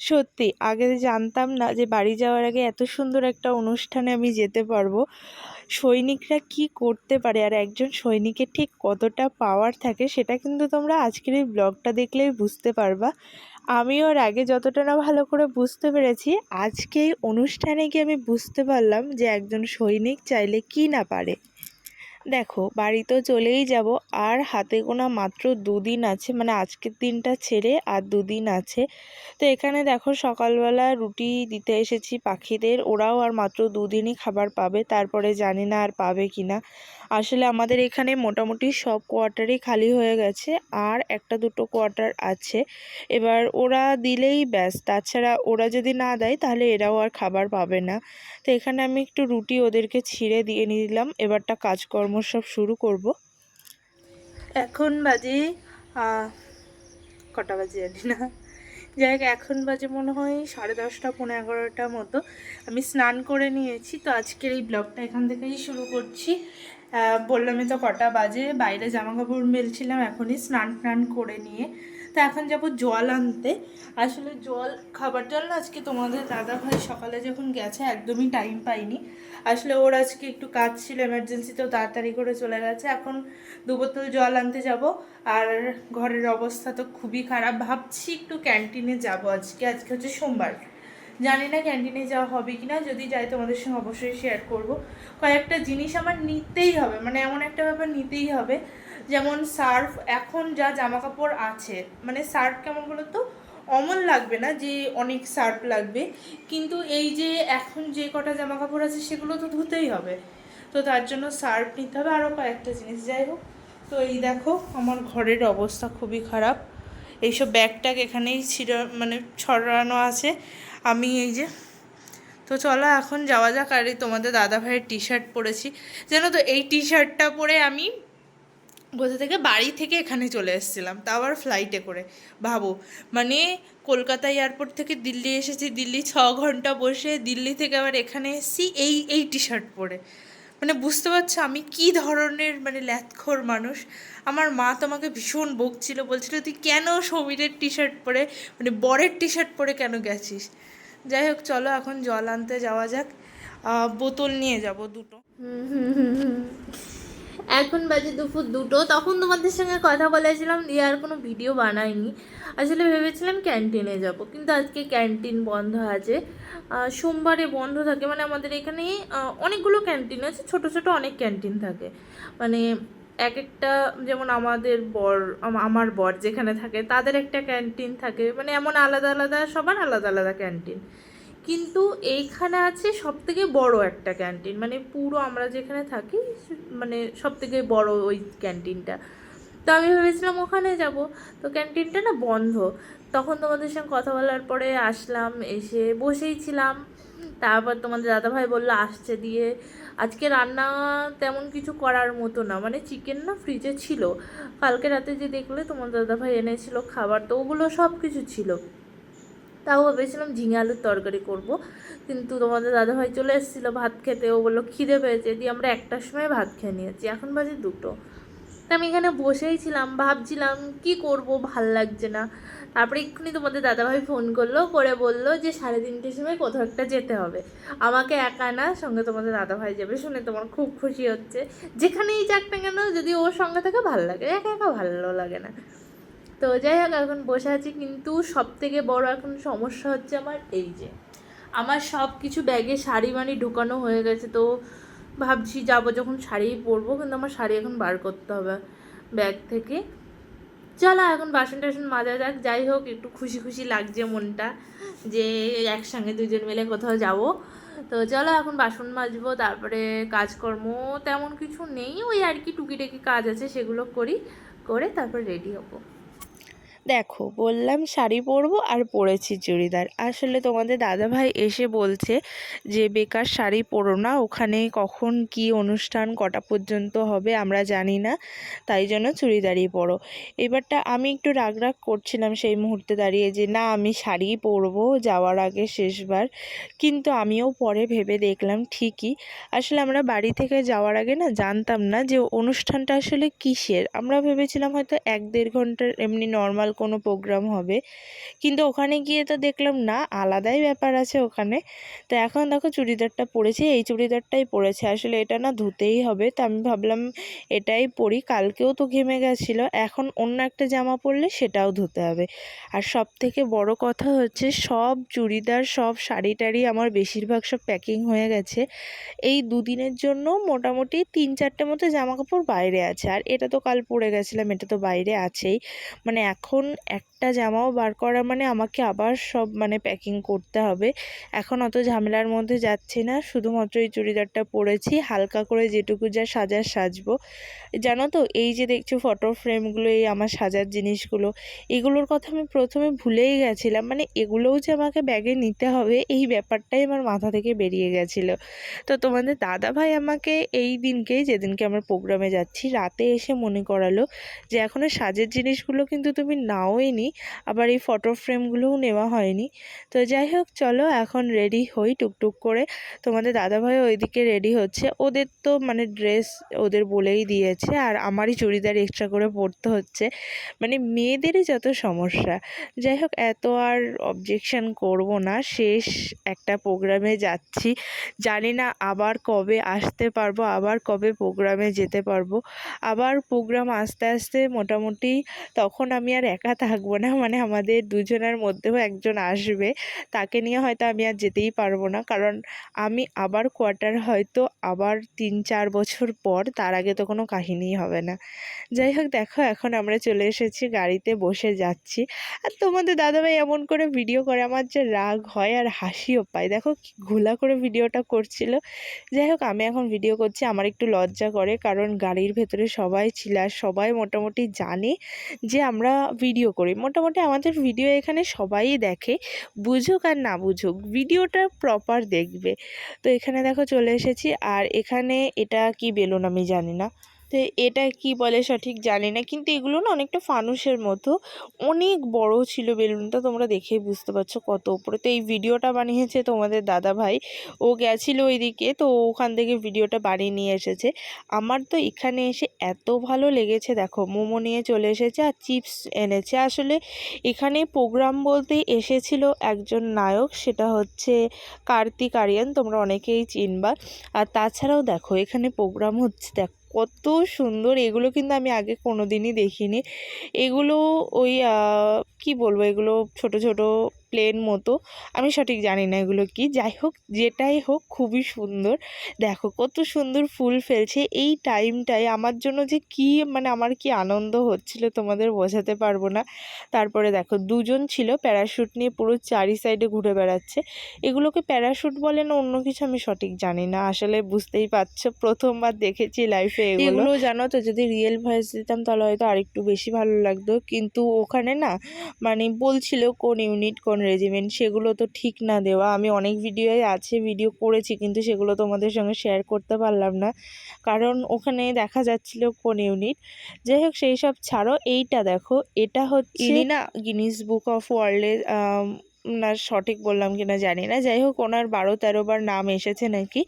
সত্যি, আগে জানতাম না যে বাড়ি যাওয়ার আগে এত সুন্দর একটা অনুষ্ঠানে আমি যেতে পারব, সৈনিকরা কি করতে পারে আর একজন সৈনিকের ঠিক কতটা পাওয়ার থাকে সেটা কিন্তু তোমরা আজকের এই ব্লগটা দেখলেই বুঝতে পারবা। আমিও ওর আগে যতটা না ভালো করে বুঝতে পেরেছি, আজকে এই অনুষ্ঠানে গিয়ে আমি বুঝতে পারলাম যে একজন সৈনিক চাইলে কি না পারে। দেখো বাড়ি তো চলেই যাব। আর হাতে গোনা মাত্র দুদিন আছে মানে আজকের দিনটা ছেড়ে আর দুদিন আছে। তো এখানে দেখো, সকালবেলা রুটি দিতে এসেছি পাখিদের। ওরাও আর মাত্র দুদিনই খাবার পাবে, তারপরে জানি না আর পাবে কি না আসলে আমাদের এখানে মোটামুটি সব কোয়ার্টারই খালি হয়ে গেছে, আর একটা দুটো কোয়ার্টার আছে। এবার ওরা দিলেই ব্যাস, তাছাড়া ওরা যদি না দেয়, তাহলে এরাও আর খাবার পাবে না। তো এখানে আমি একটু রুটি ওদেরকে ছিঁড়ে দিয়ে নিলাম। এবারটা কাজকর্ম সব শুরু করব। এখন বাজে কটা বাজে জানি না। যাই হোক, এখন বাজে মনে হয় সাড়ে দশটা পনেরো এগারোটা মতো। আমি স্নান করে নিয়েছি, তো আজকের এই ব্লগটা এখান থেকেই শুরু করছি। বললামই তো কটা বাজে, বাইরে জামা কাপড় মেলছিলাম, এখনই স্নান টান করে নিয়ে তো এখন যাব জল আনতে। আসলে জল, খাবার জল না আজকে তোমাদের দাদা ভাই সকালে যখন গেছে একদমই টাইম পাইনি। আসলে ওর আজকে একটু কাজ ছিল এমার্জেন্সি তো তাড়াতাড়ি করে চলে গেছে। এখন দু বোতল জল আনতে যাব। আর ঘরের অবস্থা তো খুবই খারাপ। ভাবছি একটু ক্যান্টিনে যাব আজকে। আজকে হচ্ছে সোমবার। জানি না ক্যান্টিনে যাওয়া হবে কি না যদি যাই তোমাদের সঙ্গে অবশ্যই শেয়ার করব। কয়েকটা জিনিস আমার নিতেই হবে। মানে এমন একটা ব্যাপার নিতেই হবে। যেমন সার্ফ, এখন যা জামা কাপড় আছে মানে সার্ফ কেমন বলো তো অমন লাগবে না যে অনেক সার্ফ লাগবে, কিন্তু এই যে এখন যে কটা জামা কাপড় আছে সেগুলো তো ধুতেই হবে। তো তার জন্য সার্ফ নিতে হবে আরও কয়েকটা জিনিস। যাই হোক, তো এই দেখো আমার ঘরের অবস্থা খুবই খারাপ। এইসব ব্যাগ ট্যাগ এখানেই ছিঁড়ে মানে ছড়ানো আছে। আমি এই যে, তো চলো এখন যাওয়া যাক। আর তোমাদের দাদা ভাইয়ের টি শার্ট পরেছি। জানো তো, এই টি শার্টটা পরে আমি কোথা থেকে বাড়ি থেকে এখানে চলে এসেছিলাম, তা আবার ফ্লাইটে করে। ভাবো মানে কলকাতা এয়ারপোর্ট থেকে দিল্লি এসেছি, দিল্লি ছ ঘণ্টা বসে, দিল্লি থেকে আবার এখানে এসেছি, এই এই টি শার্ট পরে। মানে বুঝতে পারছ, আমি কি ধরনের মানে ল্যাথখোর মানুষ? আমার মা তোমাকে ভীষণ বকছিল, বলছিল, তুই কেন সমীরের টি শার্ট পরে মানে বরের টি শার্ট পরে কেন গেছিস? যাই হোক, চলো এখন জল আনতে যাওয়া যাক। বোতল নিয়ে যাব দুটো। এখন বাজে দুপুর দুটো, তখন তোমাদের সঙ্গে কথা বলেছিলাম, দিয়ে আর কোনো ভিডিও বানাইনি। আসলে ভেবেছিলাম ক্যান্টিনে যাব, কিন্তু আজকে ক্যান্টিন বন্ধ আছে। সোমবারে বন্ধ থাকে মানে আমাদের এখানে অনেকগুলো ক্যান্টিন আছে, ছোট ছোট অনেক ক্যান্টিন থাকে। মানে এক একটা, যেমন আমাদের বর আমার বর যেখানে থাকে, তাদের একটা ক্যান্টিন থাকে। মানে এমন আলাদা আলাদা, সবার আলাদা আলাদা ক্যান্টিন কিন্তু এইখানে আছে সব থেকে বড় একটা ক্যান্টিন। মানে পুরো আমরা যেখানে থাকি মানে সব থেকে বড় ওই ক্যান্টিনটা। তো আমি ভেবেছিলাম ওখানে যাব। তো ক্যান্টিনটা না বন্ধ। তখন তোমাদের সঙ্গে কথা বলার পরে আসলাম, এসে বসেই ছিলাম। তারপর তোমাদের দাদাভাই বলল, আসছে দিয়ে। আজকে রান্না তেমন কিছু করার মতো না। মানে চিকেন না ফ্রিজে ছিল। কালকে রাতে যে দেখলে তোমার দাদাভাই এনেছিল খাবার, তো ওগুলো সব কিছু ছিল। তাও ভেবেছিলাম ঝিঙে আলুর তরকারি করব, কিন্তু তোমাদের দাদাভাই চলে এসেছিল ভাত খেতে। ও বলল, খিদে পেয়েছে দিয়ে আমরা একটার সময় ভাত খেয়ে নিয়েছি, এখন বাজে দুটো। আমি এখানে বসেই ছিলাম, ভাবছিলাম কি করব, ভালো লাগছে না। তারপরে এক্ষুনি তোমাদের দাদাভাই ফোন করল, করে বলল যে সাড়ে তিনটের সময় কোথাও একটা যেতে হবে। আমাকে একা না, সঙ্গে তোমাদের দাদাভাই যাবে, শুনে তোমার খুব খুশি হচ্ছে। যেখানেই যাক না কেন, যদি ওর সঙ্গে থাকে, ভালো লাগে, একা একা ভালো লাগে না। তো যাই হোক, এখন বসে আছি, কিন্তু সব থেকে বড় এখন সমস্যা হচ্ছে আমার এই যে, আমার সব কিছু ব্যাগে শাড়ি মানি ঢুকানো হয়ে গেছে, তো ভাবছি যাব যখন শাড়ি পরবো, কিন্তু আমার শাড়ি এখন বার করতে হবে ব্যাগ থেকে। চলো এখন বাসন টাসন মাজা যাক, যাই হোক, একটু খুশি খুশি লাগছে মনটা যে একসঙ্গে দুজন মিলে কোথাও যাব। তো চলো এখন বাসন মাজবো, তারপরে কাজকর্ম তেমন কিছু নেই, ওই আর কি টুকিটাকি কাজ আছে সেগুলো করি, করে তারপর রেডি হব। দেখো, বললাম শাড়ি পরবো আর পরেছি চুড়িদার। আসলে তোমাদের দাদাভাই এসে বলছে যে, বেকার শাড়ি পরো না, ওখানে কখন কি অনুষ্ঠান, কটা পর্যন্ত হবে আমরা জানি না, তাই জন্য চুড়িদারই পরো। এবারটা আমি একটু রাগ রাগ করছিলাম সেই মুহূর্তে দাঁড়িয়ে যে, না, আমি শাড়ি পরবো যাওয়ার আগে শেষবার। কিন্তু আমিও পরে ভেবে দেখলাম ঠিকই। আসলে আমরা বাড়ি থেকে যাওয়ার আগে না জানতাম না যে, অনুষ্ঠানটা আসলে কিসের? আমরা ভেবেছিলাম হয়তো এক দেড় ঘণ্টার এমনি নর্মাল কোনো প্রোগ্রাম হবে। কিন্তু ওখানে গিয়ে তো দেখলাম, না, আলাদাই ব্যাপার আছে ওখানে। তো এখন দেখো চুড়িদারটা পরেছি এই চুড়িদারটাই পরেছে আসলে এটা না ধুতেই হবে। তো আমি ভাবলাম এটাই পরি, কালকেও তো ঘেমে গেছিল। এখন অন্য একটা জামা পরলে সেটাও ধুতে হবে। আর সব থেকে বড় কথা হচ্ছে, সব চুড়িদার, সব শাড়ি টাড়ি আমার বেশিরভাগ সব প্যাকিং হয়ে গেছে। এই দুদিনের জন্য মোটামুটি তিন চারটে মতো জামা কাপড় বাইরে আছে। আর এটা তো কাল পরে গেছিলাম, এটা তো বাইরে আছেই। মানে এখন একটা জামাও বার করা মানে আমাকে আবার সব মানে প্যাকিং করতে হবে। এখন অত ঝামেলার মধ্যে যাচ্ছি না, শুধুমাত্র এই চুড়িদারটা পরেছি, হালকা করে যেটুকু যা সাজার সাজবো। জানো তো, এই যে দেখছ ফটো ফ্রেমগুলো এই আমার সাজার জিনিসগুলো, এগুলোর কথা আমি প্রথমে ভুলেই গেছিলাম মানে এগুলোও যে আমাকে ব্যাগে নিতে হবে, এই ব্যাপারটাই আমার মাথা থেকে বেরিয়ে গেছিল। তো তোমাদের দাদা ভাই আমাকে এই দিনকেই, যেদিনকে আমার প্রোগ্রামে যাচ্ছি, রাতে এসে মনে করালো যে এখনও সাজের জিনিসগুলো কিন্তু তুমি নাওই নি আবার এই ফটো ফ্রেমগুলোও নেওয়া হয়নি। তো যাই হোক, চলো এখন রেডি হই টুকটুক করে। তোমাদের দাদাভাই ওইদিকে রেডি হচ্ছে। ওদের তো মানে ড্রেস ওদের বলেই দিয়েছে, আর আমারই চুড়িদার এক্সট্রা করে পরতে হচ্ছে। মানে মেয়েদেরই যত সমস্যা। যাই হোক, এত আর অবজেকশন করব না। শেষ একটা প্রোগ্রামে যাচ্ছি। জানি না আবার কবে আসতে পারব, আবার কবে প্রোগ্রামে যেতে পারব। আবার প্রোগ্রাম আস্তে আস্তে মোটামুটি তখন আমি আর একা থাকব না। মানে আমাদের দুজনের মধ্যেও একজন আসবে। তাকে নিয়ে হয়তো আমি আর যেতেই পারব না। কারণ আমি আবার কোয়ার্টার হয়তো আবার তিন চার বছর পর, তার আগে তো কোনো কাহিনীই হবে না। যাই হোক, দেখো, এখন আমরা চলে এসেছি, গাড়িতে বসে যাচ্ছি। আর তোমাদের দাদাভাই এমন করে ভিডিও করে, আমার যে রাগ হয় আর হাসিও পায়। দেখো ঘোলা করে ভিডিওটা করছিল। যাই হোক, আমি এখন ভিডিও করছি, আমার একটু লজ্জা করে। কারণ গাড়ির ভেতরে সবাই ছিল আর সবাই মোটামুটি জানে যে আমরা ভিডিও করি। মোটামুটি আমাদের ভিডিও এখানে সবাই দেখে, বুঝুক আর না বুঝুক ভিডিওটা প্রপার দেখবে। তো এখানে দেখো চলে এসেছি, আর এখানে এটা কি বেলুন আমি জানি না। তো এটা কি বলে সঠিক জানি না। কিন্তু এগুলো না অনেকটা ফানুসের মতো। অনেক বড় ছিল বেলুনটা, তোমরা দেখেই বুঝতে পারছ কত উপরে। তো এই ভিডিওটা বানিয়েছে তোমাদের দাদা ভাই। ও গেছিল ওইদিকে, তো ওখান থেকে ভিডিওটা বানিয়ে নিয়ে এসেছে। আমার তো এখানে এসে এত ভালো লেগেছে, দেখো। মোমো নিয়ে চলে এসেছে আর চিপস এনেছে। আসলে এখানে প্রোগ্রাম বলতে এসেছিল একজন নায়ক, সেটা হচ্ছে কার্তিক আরিয়ান, তোমরা অনেকেই চিনবা। আর তাছাড়াও দেখো, এখানে প্রোগ্রাম হচ্ছে, দেখ। কত সুন্দর। এগুলো কিন্তু আমি আগে কোনো দিনই দেখিনি। এগুলো ওই কি বলব? এগুলো ছোট ছোট প্লেন মতো। আমি সঠিক জানি না এগুলো কি। যাই হোক, যেটাই হোক, খুবই সুন্দর। দেখো, কত সুন্দর ফুল ফেলছে। এই টাইমটায় আমার জন্য যে কি মানে আমার কি আনন্দ হচ্ছিল তোমাদের বোঝাতে পারব না। তারপরে দেখো, দুজন ছিল প্যারাশুট নিয়ে পুরো চারি সাইডে ঘুরে বেড়াচ্ছে। এগুলোকে প্যারাশুট বলে না, অন্য কিছু আমি সঠিক জানি না। আসলে বুঝতেই পারছ, প্রথমবার দেখেছি লাইফে এগুলো। জানো তো, যদি রিয়েল ভয়েস দিতাম, তাহলে হয়তো আরেকটু বেশি ভালো লাগতো। কিন্তু ওখানে না মানে বলছিল কোন ইউনিট কোন রেজিমেন্ট সেগুলো তো ঠিক না দেওয়া। আমি অনেক ভিডিওই আছে ভিডিও করেছি কিন্তু সেগুলো তোমাদের সঙ্গে শেয়ার করতে পারলাম না। কারণ ওখানে দেখা যাচ্ছিল কোন ইউনিট যাই হোক সেই সব ছাড়ো। এইটা দেখো এটা হচ্ছে না গিনিস বুক অফ ওয়ার্ল্ডের না সঠিক বললাম কিনা জানি না। যাই হোক, ওনার বারো তেরো বার নাম এসেছে নাকি।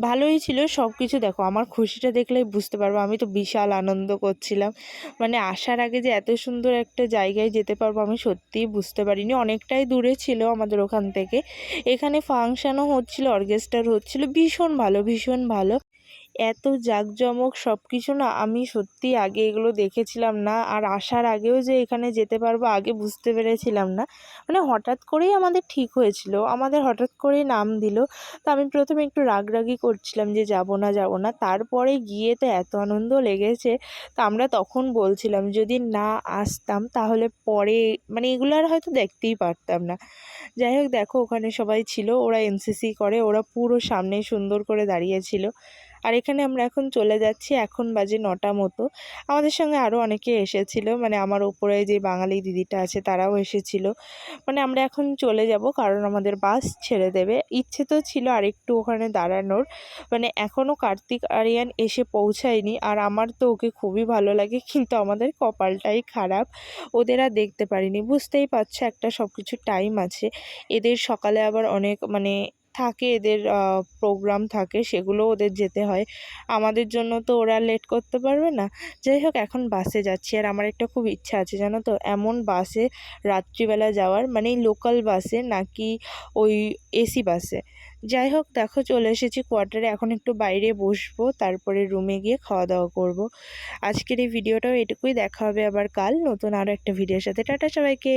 ভালোই ছিল সব কিছু দেখো, আমার খুশিটা দেখলেই বুঝতে পারব। আমি তো বিশাল আনন্দ করছিলাম। মানে আসার আগে যে এত সুন্দর একটা জায়গায় যেতে পারব, আমি সত্যিই বুঝতে পারিনি। অনেকটাই দূরে ছিল আমাদের ওখান থেকে। এখানে ফাংশানও হচ্ছিল, অর্কেস্ট্রার হচ্ছিল, ভীষণ ভালো ভীষণ ভালো। এত জাঁকজমক সব কিছু না আমি সত্যি আগে এগুলো দেখেছিলাম না, আর আসার আগেও যে এখানে যেতে পারব আগে বুঝতে পেরেছিলাম না। মানে হঠাৎ করেই আমাদের ঠিক হয়েছিল, আমাদের হঠাৎ করেই নাম দিল। তো আমি প্রথমে একটু রাগরাগি করছিলাম যে যাব না যাব না। তারপরে গিয়ে তো এত আনন্দ লেগেছে, তো আমরা তখন বলছিলাম যদি না আসতাম তাহলে পরে মানে এগুলো আর হয়তো দেখতেই পারতাম না। যাই হোক, দেখো ওখানে সবাই ছিল, ওরা এনসিসি করে, ওরা পুরো সামনে সুন্দর করে দাঁড়িয়েছিল আর এখানে আমরা এখন চলে যাচ্ছি, এখন বাজে নটা মতো। আমাদের সঙ্গে আরও অনেকে এসেছিল মানে আমার উপরে যে বাঙালি দিদিটা আছে তারাও এসেছিল। মানে আমরা এখন চলে যাব কারণ আমাদের বাস ছেড়ে দেবে। ইচ্ছে তো ছিল আরেকটু ওখানে দাঁড়ানোর। মানে এখনও কার্তিক আরিয়ান এসে পৌঁছায়নি আর আমার তো ওকে খুবই ভালো লাগে, কিন্তু আমাদের কপালটাই খারাপ। ওদের আর দেখতে পারিনি। বুঝতেই পারছ একটা সব কিছু টাইম আছে। এদের সকালে আবার অনেক মানে থাকে, এদের প্রোগ্রাম থাকে, সেগুলো ওদের যেতে হয়। আমাদের জন্য তো ওরা লেট করতে পারবে না। যাই হোক, এখন বাসে যাচ্ছি। আর আমার একটা খুব ইচ্ছা আছে, জানো তো? এমন বাসে রাত্রিবেলা যাওয়ার মানে লোকাল বাসে নাকি ওই এসি বাসে যাই হোক, দেখো, চলে এসেছি কোয়ার্টারে এখন একটু বাইরে বসবো, তারপরে রুমে গিয়ে খাওয়া দাওয়া করব। আজকের এই ভিডিওটাও এটুকুই। দেখা হবে আবার কাল নতুন আরও একটা ভিডিওর সাথে। টাটা সবাইকে!